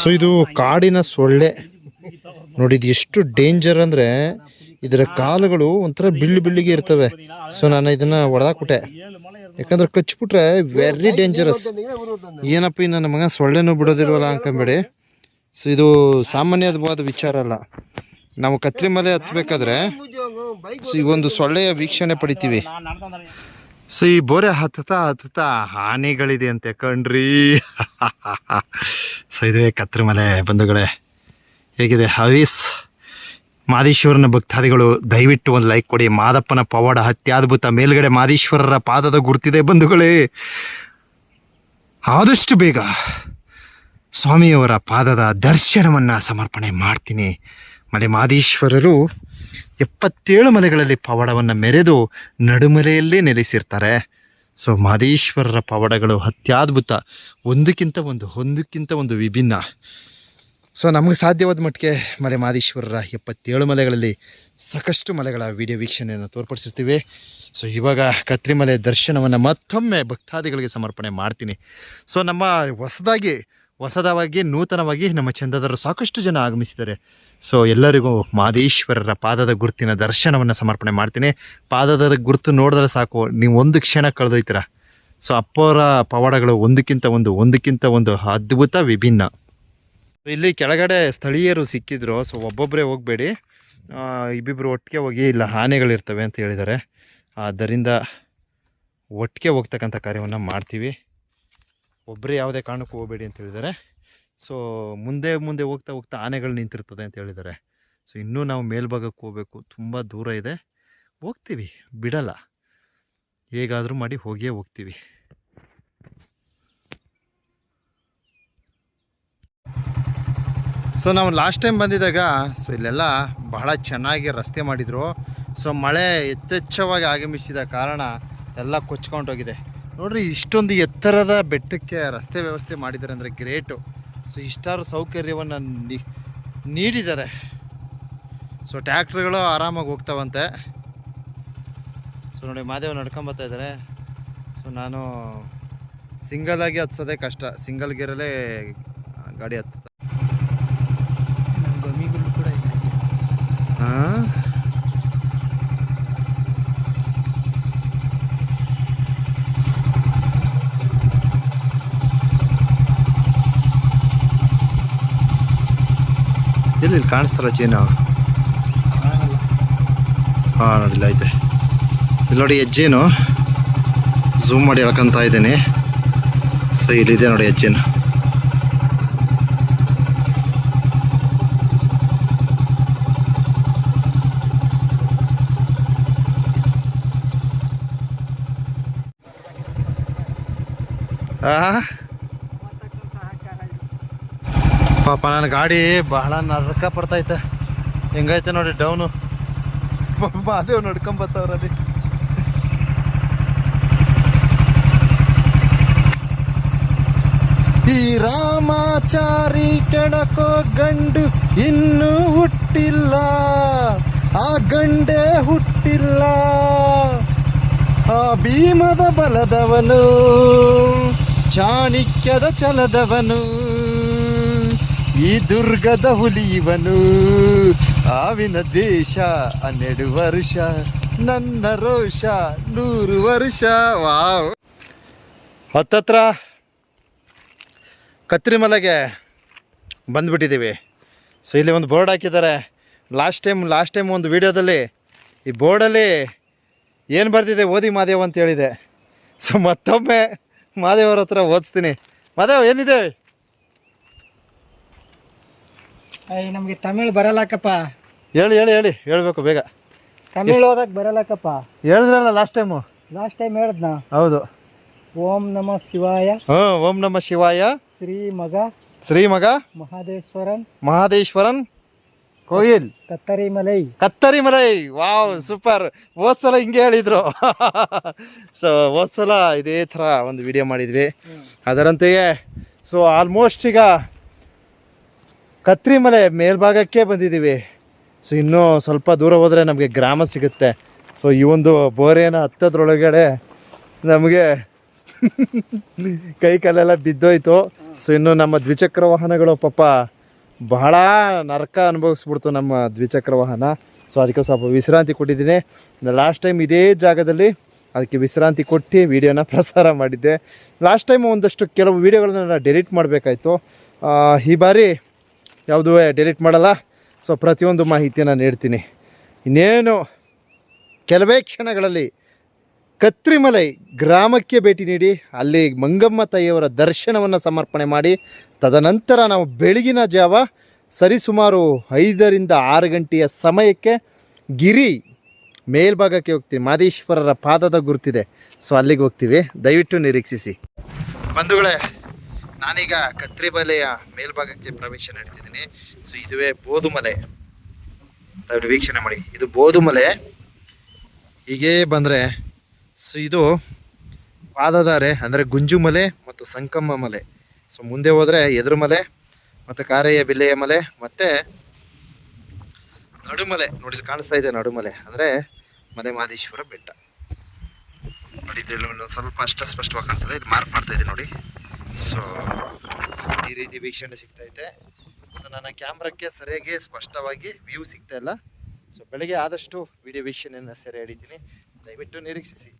So ಇದು ಕಾಡಿನ ಸೊಳ್ಳೆ. ನೋಡಿ, ಇದು ಎಷ್ಟು ಡೇಂಜರ್ ಅಂದ್ರೆ ಇದರ ಕಾಲುಗಳು ಒಂಥರ ಬಿಳ್ಳಿ ಬಿಳ್ಳಿಗೆ ಇರ್ತವೆ. ಸೊ ನಾನು ಇದನ್ನ ಹೊಡೆದಾಕ್ಬಿಟ್ಟೆ ಯಾಕಂದ್ರೆ ಕಚ್ಬಿಟ್ರೆ ವೆರಿ ಡೇಂಜರಸ್ ಏನಪ್ಪ, ಇನ್ನು ನಮಗ ಮಗ ಸೊಳ್ಳೆನೂ ಬಿಡೋದಿಲ್ವಲ್ಲ ಅನ್ಕೊಂಬೇಡಿ. ಸೊ ಇದು ಸಾಮಾನ್ಯವಾದ ವಿಚಾರ ಅಲ್ಲ. ನಾವು ಕತ್ರಿ ಮಲೆ ಹತ್ಬೇಕಾದ್ರೆ ಸೊ ಈಗ ಒಂದು ಸೊಳ್ಳೆಯ ವೀಕ್ಷಣೆ ಪಡಿತೀವಿ. ಸೊ ಈ ಬೋರೆ ಹತ್ತತಾ ಹತ್ತತಾ ಹಾನಿಗಳಿದೆ ಅಂತ ಕಣ್ರಿ. ಸೊ ಇದೇ ಕತ್ರಿಮಲೆ ಬಂಧುಗಳೇ, ಹೇಗಿದೆ ಹವೀಸ್? ಮಾದೇಶ್ವರನ ಭಕ್ತಾದಿಗಳು, ದಯವಿಟ್ಟು ಒಂದು ಲೈಕ್ ಕೊಡಿ. ಮಾದಪ್ಪನ ಪವಾಡ ಅತ್ಯದ್ಭುತ ಮೇಲ್ಗಡೆ ಮಾದೇಶ್ವರರ ಪಾದದ ಗುರ್ತಿದೆ ಬಂಧುಗಳೇ. ಆದಷ್ಟು ಬೇಗ ಸ್ವಾಮಿಯವರ ಪಾದದ ದರ್ಶನವನ್ನು ಸಮರ್ಪಣೆ ಮಾಡ್ತೀನಿ. ಮಲೆ ಮಾದೇಶ್ವರರು ಎಪ್ಪತ್ತೇಳು ಮಲೆಗಳಲ್ಲಿ ಪವಾಡವನ್ನು ಮೆರೆದು ನಡುಮಲೆಯಲ್ಲೇ ನೆಲೆಸಿರ್ತಾರೆ. ಸೊ ಮಾದೇಶ್ವರರ ಪವಾಡಗಳು ಅತ್ಯದ್ಭುತ. ಒಂದಕ್ಕಿಂತ ಒಂದು ಒಂದಕ್ಕಿಂತ ಒಂದು ವಿಭಿನ್ನ. ಸೊ ನಮಗೆ ಸಾಧ್ಯವಾದ ಮಟ್ಟಿಗೆ ಮಲೆ ಮಾದೇಶ್ವರರ ಎಪ್ಪತ್ತೇಳು ಮಲೆಗಳಲ್ಲಿ ಸಾಕಷ್ಟು ಮಲೆಗಳ ವಿಡಿಯೋ ವೀಕ್ಷಣೆಯನ್ನು ತೋರ್ಪಡಿಸಿರ್ತೀವಿ. ಸೊ ಇವಾಗ ಕತ್ರಿಮಲೆ ದರ್ಶನವನ್ನು ಮತ್ತೊಮ್ಮೆ ಭಕ್ತಾದಿಗಳಿಗೆ ಸಮರ್ಪಣೆ ಮಾಡ್ತೀನಿ. ಸೊ ನಮ್ಮ ಹೊಸದಾಗಿ ಹೊಸದಾಗಿ, ನೂತನವಾಗಿ ನಮ್ಮ ಚಂದದರು ಸಾಕಷ್ಟು ಜನ ಆಗಮಿಸಿದ್ದಾರೆ. ಸೊ ಎಲ್ಲರಿಗೂ ಮಾದೇಶ್ವರರ ಪಾದದ ಗುರುತಿನ ದರ್ಶನವನ್ನು ಸಮರ್ಪಣೆ ಮಾಡ್ತೀನಿ. ಪಾದದ ಗುರುತು ನೋಡಿದ್ರೆ ಸಾಕು, ನೀವು ಒಂದು ಕ್ಷಣ ಕಳೆದೊಯ್ತೀರ. ಸೊ ಅಪ್ಪವರ ಪವಾಡಗಳು ಒಂದಕ್ಕಿಂತ ಒಂದು ಒಂದಕ್ಕಿಂತ ಒಂದು ಅದ್ಭುತ, ವಿಭಿನ್ನ. ಇಲ್ಲಿ ಕೆಳಗಡೆ ಸ್ಥಳೀಯರು ಸಿಕ್ಕಿದ್ರು ಸೊ ಒಬ್ಬೊಬ್ಬರೇ ಹೋಗಬೇಡಿ. ಇಬ್ಬಿಬ್ಬರು ಒಟ್ಟಿಗೆ ಹೋಗಿ ಇಲ್ಲ ಆನೆಗಳಿರ್ತವೆ ಅಂತ ಹೇಳಿದ್ದಾರೆ. ಆದ್ದರಿಂದ ಒಟ್ಟಿಗೆ ಹೋಗ್ತಕ್ಕಂಥ ಕಾರ್ಯವನ್ನು ಮಾಡ್ತೀವಿ. ಒಬ್ಬರೇ ಯಾವುದೇ ಕಾರಣಕ್ಕೂ ಹೋಗಬೇಡಿ ಅಂತ ಹೇಳಿದ್ದಾರೆ. ಸೊ, ಮುಂದೆ ಮುಂದೆ ಹೋಗ್ತಾ ಹೋಗ್ತಾ ಆನೆಗಳು ನಿಂತಿರ್ತದೆ ಅಂತ ಹೇಳಿದ್ದಾರೆ ಸೊ, ಇನ್ನೂ ನಾವು ಮೇಲ್ಭಾಗಕ್ಕೆ ಹೋಗಬೇಕು. ತುಂಬ ದೂರ ಇದೆ. ಹೋಗ್ತೀವಿ. ಬಿಡಲ್ಲ. ಹೇಗಾದರೂ ಮಾಡಿ ಹೋಗಿಯೇ ಹೋಗ್ತೀವಿ. ಸೊ, ನಾವು ಲಾಸ್ಟ್ ಟೈಮ್ ಬಂದಿದ್ದಾಗ, ಸೊ, ಇಲ್ಲೆಲ್ಲ ಬಹಳ ಚೆನ್ನಾಗಿ ರಸ್ತೆ ಮಾಡಿದರು. ಸೊ, ಮಳೆ ಯಥೇಚ್ಛವಾಗಿ ಆಗಮಿಸಿದ ಕಾರಣ ಎಲ್ಲ ಕೊಚ್ಕೊಂಡೋಗಿದೆ. ನೋಡ್ರಿ, ಇಷ್ಟೊಂದು ಎತ್ತರದ ಬೆಟ್ಟಕ್ಕೆ ರಸ್ತೆ ವ್ಯವಸ್ಥೆ ಮಾಡಿದ್ದಾರೆ ಅಂದರೆ ಗ್ರೇಟು. ಸೊ ಇಷ್ಟಾರು ಸೌಕರ್ಯವನ್ನು ನೀಡಿದ್ದಾರೆ. ಸೊ ಟ್ಯಾಕ್ಟ್ರುಗಳು ಆರಾಮಾಗಿ ಹೋಗ್ತಾವಂತೆ. ಸೊ ನೋಡಿ ಮಾದೇವ್ ನಡ್ಕೊಂಬರ್ತಾ ಇದ್ದಾರೆ ಸೊ ನಾನು ಸಿಂಗಲಾಗಿ ಹತ್ಸೋದೇ ಕಷ್ಟ. ಸಿಂಗಲ್ ಗೇರಲ್ಲೇ ಗಾಡಿ ಹತ್ತ ಹಾಂ? ಎಲ್ಲಿ ಇಲ್ಲಿ ಕಾಣಿಸ್ತಲ್ಲ ಚೀನಾ? ಹಾಂ, ನೋಡಿಲ್ಲ, ಐತೆ. ಇಲ್ಲಿ ನೋಡಿ ಹೆಜ್ಜೇನು ಝೂಮ್ ಮಾಡಿ ಹೇಳ್ಕೊಂತ ಇದ್ದೀನಿ. ಸೊ ಇಲ್ಲಿದೆ ನೋಡಿ ಹೆಜ್ಜೇನು ಆ? ಪಾಪ ನನ್ನ ಗಾಡಿ ಬಹಳ ನರಕ ಪಡ್ತೈತೆ ಹೆಂಗೈತೆ ನೋಡಿ ಡೌನು. ಮಾದೇವ್ ನಡ್ಕೊಂಬತ್ತವ್ರಲ್ಲಿ ಈ ರಾಮಾಚಾರಿ ಕೆಣಕೋ ಗಂಡು ಇನ್ನೂ ಹುಟ್ಟಿಲ್ಲ. ಆ ಗಂಡೇ ಹುಟ್ಟಿಲ್ಲ. ಆ ಭೀಮದ ಬಲದವನು, ಚಾಣಿಕ್ಯದ ಛಲದವನು ಈ ದುರ್ಗದ ಹುಲಿಯವನು. ಆವಿನ ದೇಶ ಹನ್ನೆರಡು ವರ್ಷ, ನನ್ನ ರೋಷ ನೂರು ವರ್ಷ. ವಾವ್. ಹತ್ತತ್ರ ಕತ್ರಿಮಲೆಗೆ ಬಂದ್ಬಿಟ್ಟಿದ್ದೀವಿ. ಸೊ ಇಲ್ಲಿ ಒಂದು ಬೋರ್ಡ್ ಹಾಕಿದ್ದಾರೆ. ಲಾಸ್ಟ್ ಟೈಮ್ ಲಾಸ್ಟ್ ಟೈಮ್ ಒಂದು ವಿಡಿಯೋದಲ್ಲಿ ಈ ಬೋರ್ಡಲ್ಲಿ ಏನು ಬರ್ತಿದೆ ಓದಿ ಮಾದೇವ್ ಅಂತ ಹೇಳಿದೆ. ಸೊ ಮತ್ತೊಮ್ಮೆ ಮಾದೇವ್ರ ಹತ್ರ ಓದಿಸ್ತೀನಿ. ಮಾದೇವ್, ಏನಿದೆ? ಅಯ್ಯ ನಮಗೆ ತಮಿಳ್ ಬರಲ್ಲಕ್ಕಪ್ಪ ಹೇಳಿ ಹೇಳಿ ಹೇಳಿ ಹೇಳಬೇಕು ಬೇಗ. ತಮಿಳ್ ಓದಕ್ ಬರಲ್ಲಕ್ಕಪ್ಪ ಹೇಳಿದ್ರಲ್ಲ ಲಾಸ್ಟ್ ಟೈಮು ಲಾಸ್ಟ್ ಟೈಮ್ ಹೇಳ್ದ್ನ? ಹೌದು. ಓಂ ನಮ ಶಿವಾಯ. ಹ್ಞೂ ಓಂ ನಮ ಶಿವಾಯ. ಶ್ರೀ ಮಗ ಶ್ರೀ ಮಗ ಮಹಾದೇಶ್ವರನ್. ಮಹಾದೇಶ್ವರನ್ ಕೋಯಿಲ್. ಕತ್ತರಿ ಮಲೈ ಕತ್ತರಿ ಮಲೈ ವಾವ್ ಸೂಪರ್. ಹೋದ್ಸಲ ಹಿಂಗೆ ಹೇಳಿದ್ರು. ಸೊ ಹೋದ್ಸಲ ಇದೇ ಥರ ಒಂದು ವಿಡಿಯೋ ಮಾಡಿದ್ವಿ. ಅದರಂತೆಯೇ ಸೊ ಆಲ್ಮೋಸ್ಟ್ ಈಗ ಕತ್ರಿ ಮಲೆ ಮೇಲ್ಭಾಗಕ್ಕೆ ಬಂದಿದ್ದೀವಿ. ಸೊ ಇನ್ನೂ ಸ್ವಲ್ಪ ದೂರ ಹೋದರೆ ನಮಗೆ ಗ್ರಾಮ ಸಿಗುತ್ತೆ. ಸೊ ಈ ಒಂದು ಬೋರೆನ ಹತ್ತದ್ರೊಳಗಡೆ ನಮಗೆ ಕೈ ಕಾಲೆಲ್ಲ ಬಿದ್ದೋಯ್ತು. ಸೊ ಇನ್ನು ನಮ್ಮ ದ್ವಿಚಕ್ರ ವಾಹನಗಳು ಪಾಪ ಬಹಳ ನರಕ ಅನುಭವಿಸ್ಬಿಡ್ತು ನಮ್ಮ ದ್ವಿಚಕ್ರ ವಾಹನ. ಸೊ ಅದಕ್ಕೆ ಸ್ವಲ್ಪ ವಿಶ್ರಾಂತಿ ಕೊಟ್ಟಿದ್ದೀನಿ. ಲಾಸ್ಟ್ ಟೈಮ್ ಇದೇ ಜಾಗದಲ್ಲಿ ಅದಕ್ಕೆ ವಿಶ್ರಾಂತಿ ಕೊಟ್ಟು ವಿಡಿಯೋನ ಪ್ರಸಾರ ಮಾಡಿದ್ದೆ. ಲಾಸ್ಟ್ ಟೈಮ್ ಒಂದಷ್ಟು ಕೆಲವು ವೀಡಿಯೋಗಳನ್ನ ನಾನು ಡೆಲೀಟ್ ಮಾಡಬೇಕಾಯ್ತು. ಈ ಬಾರಿ ಯಾವುದೂ ಡಿಲೀಟ್ ಮಾಡಲ್ಲ? ಸೊ ಪ್ರತಿಯೊಂದು ಮಾಹಿತಿಯನ್ನು ನೀಡ್ತೀನಿ. ಇನ್ನೇನು, ಕೆಲವೇ ಕ್ಷಣಗಳಲ್ಲಿ ಕತ್ರಿಮಲೈ ಗ್ರಾಮಕ್ಕೆ ಭೇಟಿ ನೀಡಿ, ಅಲ್ಲಿ ಮಂಗಮ್ಮ ತಾಯಿಯವರ ದರ್ಶನವನ್ನು ಸಮರ್ಪಣೆ ಮಾಡಿ, ತದನಂತರ ನಾವು ಬೆಳಗಿನ ಜಾವ ಸರಿಸುಮಾರು ಐದರಿಂದ ಆರು ಗಂಟೆಯ ಸಮಯಕ್ಕೆ ಗಿರಿ ಮೇಲ್ಭಾಗಕ್ಕೆ ಹೋಗ್ತೀವಿ ಮಾದೇಶ್ವರರ ಪಾದದ ಗುರುತಿದೆ. ಸೊ ಅಲ್ಲಿಗೆ ಹೋಗ್ತೀವಿ. ದಯವಿಟ್ಟು ನಿರೀಕ್ಷಿಸಿ. ಬಂಧುಗಳೇ ನಾನೀಗ ಕತ್ರಿಬಲೆಯ ಮೇಲ್ಭಾಗಕ್ಕೆ ಪ್ರವೇಶ ನೀಡ್ತಿದ್ದೀನಿ ಸೊ ಇದುವೇ ಬೋಧುಮಲೆ ತಾವು ವೀಕ್ಷಣೆ ಮಾಡಿ. ಇದು ಬೋಧುಮಲೆ ಹೀಗೆ ಬಂದರೆ ಸೊ ಇದು ಪಾದಧಾರೆ, ಅಂದರೆ ಗುಂಜುಮಲೆ ಮತ್ತು ಸಂಕಮ್ಮ ಮಲೆ. ಸೊ ಮುಂದೆ ಹೋದರೆ ಎದುರು ಮಲೆ, ಮತ್ತು ಕಾರಯ್ಯ ಬಿಲ್ಲೆಯ ಮಲೆ, ಮತ್ತು ನಡುಮಲೆ ನೋಡಿ ಕಾಣಿಸ್ತಾ ಇದೆ ನಡುಮಲೆ ಅಂದರೆ ಮಲೆ ಮಾದೇಶ್ವರ ಬೆಟ್ಟ. ನೋಡಿ ಸ್ವಲ್ಪ ಅಷ್ಟ ಸ್ಪಷ್ಟವಾಗಿ ಕಾಣ್ತದೆ. ಇಲ್ಲಿ ಮಾರ್ಕ್ ಮಾಡ್ತಾ ಇದೆ ನೋಡಿ. ಸೊ ಈ ರೀತಿ ವೀಕ್ಷಣೆ ಸಿಗ್ತೈತೆ. ಸೊ ನನ್ನ ಕ್ಯಾಮ್ರಕ್ಕೆ ಸರಿಯಾಗಿ ಸ್ಪಷ್ಟವಾಗಿ ವ್ಯೂ ಸಿಗ್ತಾ ಇಲ್ಲ. ಸೊ ಬೆಳಗ್ಗೆ ಆದಷ್ಟು ವಿಡಿಯೋ ವೀಕ್ಷಣೆಯನ್ನು ಸೆರೆ ಹಿಡಿತೀನಿ. ದಯವಿಟ್ಟು ನಿರೀಕ್ಷಿಸಿ.